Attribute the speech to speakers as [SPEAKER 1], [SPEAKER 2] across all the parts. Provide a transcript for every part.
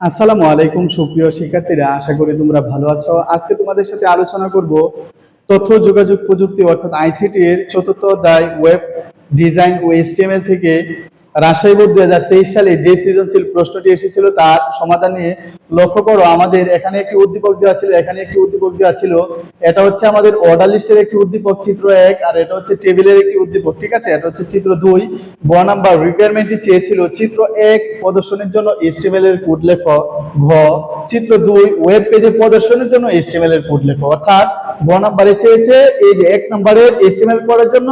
[SPEAKER 1] আসসালামু আলাইকুম সুপ্রিয় শিক্ষার্থীরা, আশা করি তোমরা ভালো আছো। আজকে তোমাদের সাথে আলোচনা করব তথ্য যোগাযোগ প্রযুক্তি অর্থাৎ আইসিটি এর চতুর্থ দায় ওয়েব ডিজাইন ও এসটিএমএল থেকে রাজশাহী বোর্ড দুই সালে যে সৃজনশীল প্রশ্নটি এসেছিল তার সমাধান নিয়ে লক্ষ্য করো, আমাদের এখানে একটি উদ্দীপক দেওয়া ছিল, এখানে একটি উদ্দীপক দেওয়া ছিল। এটা হচ্ছে আমাদের অর্ডার লিস্টের একটি উদ্দীপক, চিত্র এক, আর এটা হচ্ছে টেবিলের একটি উদ্দীপক, ঠিক আছে? এটা হচ্ছে চিত্র দুই। ব নাম্বার রিকোয়ারমেন্টটি চেয়েছিল চিত্র এক, প্রদর্শনের জন্য এসটিএমএল এর কোড লেখ। ঘ, চিত্র দুই ওয়েব পেজে প্রদর্শনের জন্য এসটিএমএল এর কোড লেখ। অর্থাৎ গ নাম্বারে চেয়েছে, এই যে এক নাম্বারের এসটিএমএল করার জন্য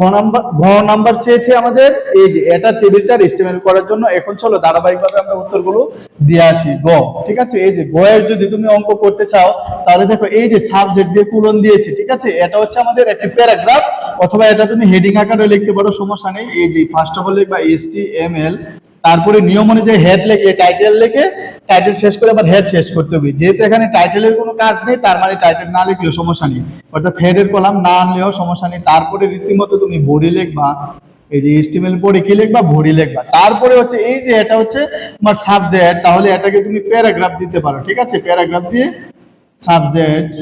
[SPEAKER 1] ঘ নাম্বার ঘ নাম্বার চেয়েছে আমাদের, এই যে এটা টেবিলটার এস্টিমেট করার জন্য এখন চলো ধারাবাহিকভাবে আমরা উত্তরগুলো দিয়ে আসি। গ, ঠিক আছে? এই যে গ এর যদি তুমি অঙ্ক করতে চাও, তাহলে দেখো এই যে সাবজেক্ট দিয়ে কুলন দিয়েছে, ঠিক আছে? এটা হচ্ছে আমাদের একটি প্যারাগ্রাফ অথবা এটা তুমি হেডিং আকারে লিখতে পারো, সমস্যা নেই। এই যে ফার্স্ট অফ অল লিখবা এস টি এম এল তারপরে নিয়ম অনুযায়ী হেড লেখে টাইটেল লেখে টাইটেল শেষ করে আবার হেড শেষ করতে হবে। যেহেতু এখানে টাইটেলের কোনো কাজ নেই, তার মানে টাইটেল না লিখলেও সমস্যা নেই। অর্থাৎ হেডের কলাম না আনলেও সমস্যা নেই। তারপরে রীতিমতো তুমি বডি লিখবা এই যে এস্টিমেল পরে কি লিখবা? ভরি লিখবা। তারপরে হচ্ছে এই যে এটা হচ্ছে তোমার সাবজেক্ট তাহলে এটাকে তুমি প্যারাগ্রাফ দিতে পারো, ঠিক আছে? প্যারাগ্রাফ দিয়ে সাবজেক্ট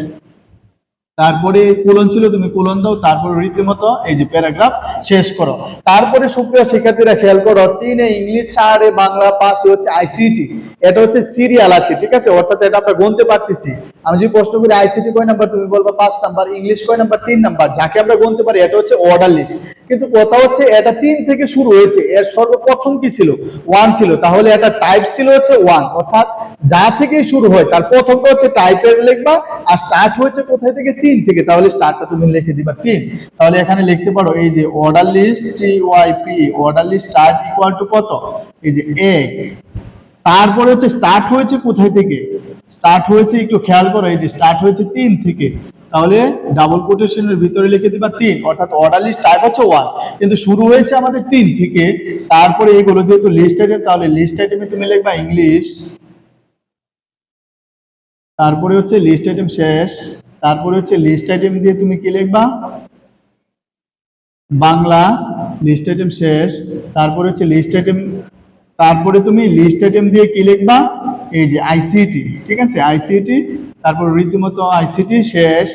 [SPEAKER 1] তারপরে কোলন ছিল, তুমি কোলন দাও, তারপরে রীতিমতো এই যে প্যারাগ্রাফ শেষ করো। তারপরে সুপ্রিয় শিক্ষার্থীরা খেয়াল করো, তিনে ইংলিশ, চারে বাংলা, পাঁচ হচ্ছে আইসিটি এটা হচ্ছে সিরিয়াল আছে ঠিক আছে? অর্থাৎ এটা আমরা গুনতে পারতেছি। আমি যদি প্রশ্ন করি আইসিটি কয় নাম্বার, তুমি বলবা পাঁচ নাম্বার, ইংলিশ কয় নাম্বার, তিন নাম্বার, যাকে আমরা গুনতে পারি, এটা হচ্ছে অর্ডার লিস্ট কিন্তু কথা হচ্ছে, এটা তিন থেকে শুরু হয়েছে, এর সর্বপ্রথম কি ছিল? ওয়ান ছিল। তাহলে এটা টাইপ ছিল হচ্ছে ওয়ান অর্থাৎ যা থেকে শুরু হয়, তার প্রথমটা হচ্ছে টাইপের লিখবা, আর স্টার্ট হয়েছে কোথায় থেকে? তিন থেকে, তাহলে স্টার্টটা তুমি লিখে দিবা তিন তাহলে এখানে লিখতে পারো, এই যে order list T Y P order list start equal to কত? এই যে এক তারপরে হচ্ছে স্টার্ট হয়েছে কোথায় থেকে? স্টার্ট হয়েছে, একটু খেয়াল করো, এই যে স্টার্ট হয়েছে তিন থেকে। তাহলে ডাবল কোটেশনের ভিতরে লিখে দিবা তিন, অর্থাৎ অর্ডার লিস্ট টাইপ হচ্ছে ওয়ান কিন্তু শুরু হয়েছে আমাদের তিন থেকে, তারপরে এগুলো যেহেতু লিস্ট আইটেম তাহলে লিস্ট আইটেমে তুমি লিখবা ইংলিশ তারপরে হচ্ছে লিস্ট আইটেম শেষ। তারপরে হচ্ছে লিস্ট আইটেম দিয়ে তুমি কি লিখবা? বাংলা লিস্ট আইটেম শেষ, তারপরে হচ্ছে লিস্ট আইটেম তারপরে তুমি লিস্ট আইটেম দিয়ে কি লিখবা? এই যে আইসিটি ঠিক আছে? আইসিটি তারপর রীতিমতো আইসিটি শেষ,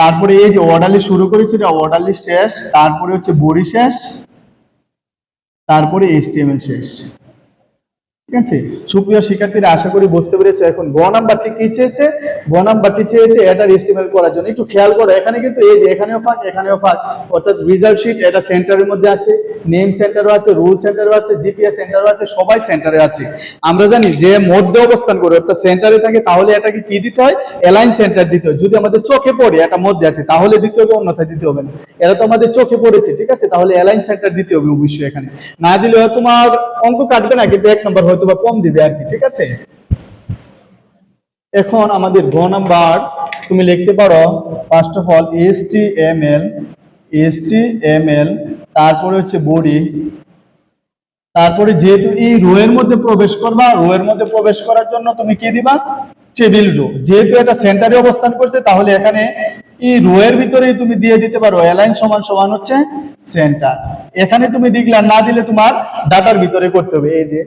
[SPEAKER 1] তারপরে এই যে অর্ডারলি শুরু করেছে, এটা অর্ডারলি শেষ, তারপরে হচ্ছে বড়ি শেষ, তারপরে এইচটিএমএল শেষ। ঠিক আছে? সুপ্রিয় শিক্ষার্থীরা, আশা করি বুঝতে পেরেছ এখন গ নাম্বারটি কি চেয়েছে? গ নাম্বারটি চেয়েছে এটার এস্টিমেট করার জন্য। একটু খেয়াল করো, এখানে কিন্তু এই যে, এখানেও ফাঁক এখানেও ফাঁক। অর্থাৎ রিজাল্ট শিট এটা সেন্টারের মধ্যে আছে নেম সেন্টারও আছে রুল সেন্টারও আছে জিপিএস সেন্টারও আছে, সবাই সেন্টারে আছে। আমরা জানি যে মধ্যে অবস্থান করে, অর্থাৎ সেন্টারে থাকে, তাহলে এটাকে কি দিতে হয়? অ্যালাইন সেন্টার দিতে হয়। যদি আমাদের চোখে পড়ে, এটা মধ্যে আছে, তাহলে দিতে হবে, অন্যথায় দিতে হবে না। এটা তো আমাদের চোখে পড়েছে, ঠিক আছে? তাহলে অ্যালাইন সেন্টার দিতে হবে অবশ্যই এখানে। না দিলে তোমার অঙ্ক কাটবে না, কিন্তু এক নম্বর হয়তো বা কম দিবে আর কি, ঠিক আছে? এখন আমাদের ঘ নাম্বার, তুমি লিখতে পারো first of all S T M L S T M L তারপরে হচ্ছে বডি তারপরে যেহেতু এই রো এর মধ্যে প্রবেশ করবা রো এর মধ্যে প্রবেশ করার জন্য তুমি কি দিবা? টেবিল রো যেহেতু এটা সেন্টারে অবস্থান করছে, তাহলে এখানে এই রো এর ভিতরেই তুমি দিয়ে দিতে পারো অ্যালাইন সমান সমান হচ্ছে সেন্টার এখানে তুমি ডিক্লার না দিলে তোমার ডাটার ভিতরে করতে হবে। এই যে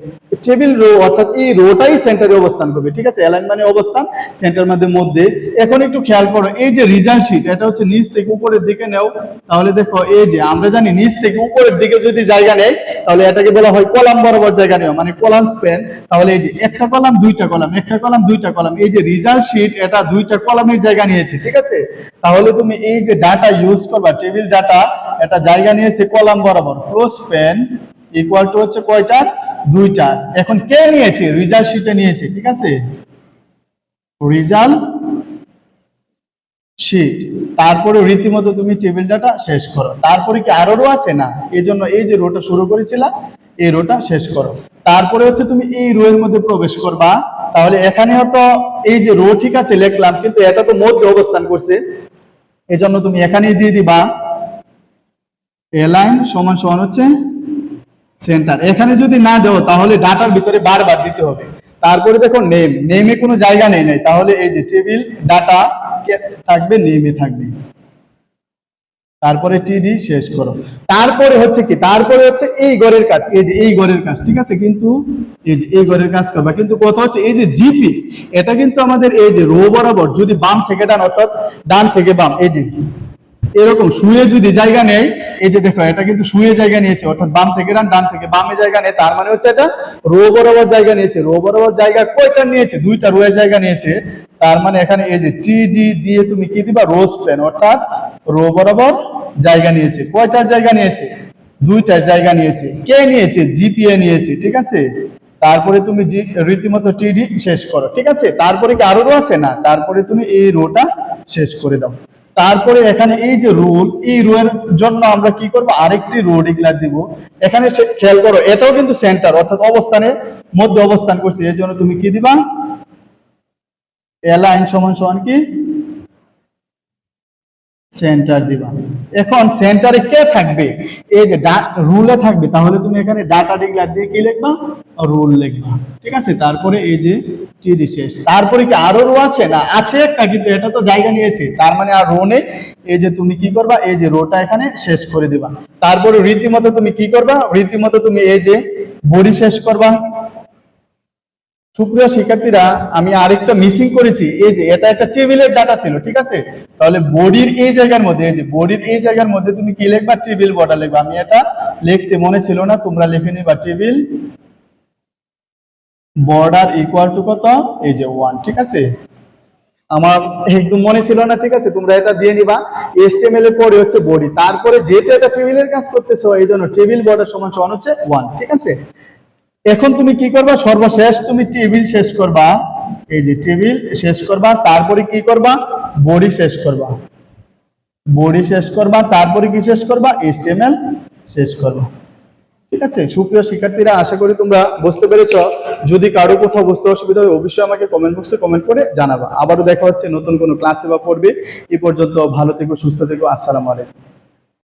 [SPEAKER 1] টেবিল রো অর্থাৎ এই রোটাই সেন্টারে অবস্থান করবে, ঠিক আছে? অ্যালাইন মানে অবস্থান সেন্টার মধ্যে মধ্যে। এখন একটু খেয়াল করো, এই যে রিজাল্ট শিট এটা হচ্ছে নিচ থেকে উপরের দিকে নেও। তাহলে দেখো, এই যে, আমরা জানি নিচ থেকে উপরের দিকে যদি জায়গা নেই, তাহলে এটাকে বলা হয় কলাম বরাবর জায়গা নেওয়া মানে কলাম স্পেন তাহলে এই যে, একটা কলাম, দুইটা কলাম, একটা কলাম, দুইটা কলাম। এই যে রিজাল্ট শিট এটা দুইটা কলামের জায়গা নিয়েছে, ঠিক আছে? তাহলে তুমি এই যে ডাটা ইউজ করবা টেবিল ডাটা এটা জায়গা নিয়েছে কলাম বরাবর ক্লোজ পেন ইকুয়াল টু হচ্ছে কয়টা? দুইটা। এখন কে নিয়েছে? রিজাল্ট শিটে নিয়েছে, ঠিক আছে? রিজাল্ট শিট তারপরে রীতিমতো তুমি টেবিল ডাটা শেষ করো। তারপরে কি আরও রো আছে? না। এই জন্য এই যে রোটা শুরু করেছিলা, এই রোটা শেষ করো। তারপরে হচ্ছে তুমি এই রো এর মধ্যে প্রবেশ করবা। তাহলে এখানে হয়তো এই যে রো ঠিক আছে, লিখলাম, কিন্তু এটা তো মধ্যে অবস্থান করছে। এজন্য তুমি এখানে দিয়ে দিবা। এলাইন সমান সমান হচ্ছে সেন্টার। এখানে যদি না দেও, তাহলে ডাটার ভিতরে বারবার দিতে হবে। তারপরে দেখো নেম নেমে কোনো জায়গা নেই, নাই। তাহলে এই যে টেবিল ডাটা থাকবে নেমে থাকবে। তারপরে টিডি শেষ করো। তারপরে হচ্ছে কি? তারপরে হচ্ছে এই ঘরের কাজ। এই যে এই ঘরের কাজ, ঠিক আছে? কিন্তু এই যে এই ঘরের কাজ করবা। কিন্তু কথা হচ্ছে এই যে জিপি এটা কিন্তু আমাদের এই যে রো বরাবর, যদি বাম থেকে ডান, অর্থাৎ ডান থেকে বাম, এই যে এরকম শুয়ে যদি জায়গা নেই, এই যে দেখো, এটা কিন্তু শুয়ে জায়গা নিয়েছে, অর্থাৎ বাম থেকে ডান ডান থেকে বামে জায়গা নেই, তার মানে হচ্ছে এটা রো বরাবর জায়গা নিয়েছে। রো বরাবর জায়গা কয়টা নিয়েছে? দুইটা রো এর জায়গা নিয়েছে। তার মানে এখানে এই যে টিডি দিয়ে তুমি কি দিবা? রোজ পেন অর্থাৎ রো বরাবর জায়গা নিয়েছে। কয়টার জায়গা নিয়েছে? দুইটার জায়গা নিয়েছে। কে নিয়েছে? জিপিএ নিয়েছে, ঠিক আছে? তারপরে তুমি রীতিমতো টিডি শেষ করো, ঠিক আছে? তারপরে কি আরও আছে? না, তারপরে তুমি এই রোটা শেষ করে দাও। তারপরে এখানে এই যে রুল, এই রো এর জন্য আমরা কি করব? আরেকটি রো ডিক্লার দিব। এখানে খেয়াল করো, এটাও কিন্তু সেন্টার অর্থাৎ অবস্থানের মধ্যে অবস্থান করছে। এর জন্য তুমি কি দিবা? এলাইন সমান সমান কি? সেন্টার দিবা। এখন সেন্টারে কে থাকবে? এই যে রুলে থাকবে, তাহলে তুমি এখানে ডাটা ডিক্লার দিয়ে কি লিখবা? রুল লিখবা। ঠিক আছে? তারপরে এই যে টিডি শেষ। তারপরে কি আরও রো আছে? না, আছে একটা, কিন্তু এটা তো জায়গা নিয়েছে। তার মানে আর রো নেই। এই যে তুমি কি করবা? এই যে রোটা এখানে শেষ করে দিবা। তারপরে রীতিমতো তুমি কি করবা? রীতিমতো তুমি এই যে বডি শেষ করবা। সুপ্রিয় শিক্ষার্থীরা, আমি আরেকটা মিসিং করেছি। এই যে, এটা একটা টেবিলের ডাটা ছিল, ঠিক আছে? তাহলে বডির এই জায়গার মধ্যে, এই যে, বডির এই জায়গার মধ্যে তুমি কি লিখবা? টেবিল বর্ডার লিখবা। আমি এটা লিখতে মনে ছিল না, তোমরা লিখে নিবা। টেবিল বর্ডার ইকুয়াল টু কত? এই যে ওয়ান ঠিক আছে? আমার একদম মনে ছিল না, ঠিক আছে? তোমরা এটা দিয়ে নিবা। এসটিএমএল এর পরে হচ্ছে বডি তারপরে যেহেতু এটা টেবিলের কাজ করতেছো এই জন্য টেবিল বর্ডার সমান সমান হচ্ছে ওয়ান ঠিক আছে? এখন তুমি কি করবা? সর্বশেষ তুমি টেবিল শেষ করবা। এই যে টেবিল শেষ করবা, তারপরে কি করবা? বডি শেষ করবা। বডি শেষ করবা, তারপরে কি শেষ করবা? এসটিএমএল শেষ করবা। ঠিক আছে? সুপ্রিয় শিক্ষার্থীরা, আশা করি তোমরা বুঝতে পেরেছ। যদি কারও কোথাও বুঝতে অসুবিধা হয়, অবশ্যই আমাকে কমেন্ট বক্সে কমেন্ট করে জানাবা। আবারও দেখা হচ্ছে নতুন কোনো ক্লাসে বা পড়বে। এই পর্যন্ত ভালো থেকো, সুস্থ থেকো। আসসালামু আলাইকুম।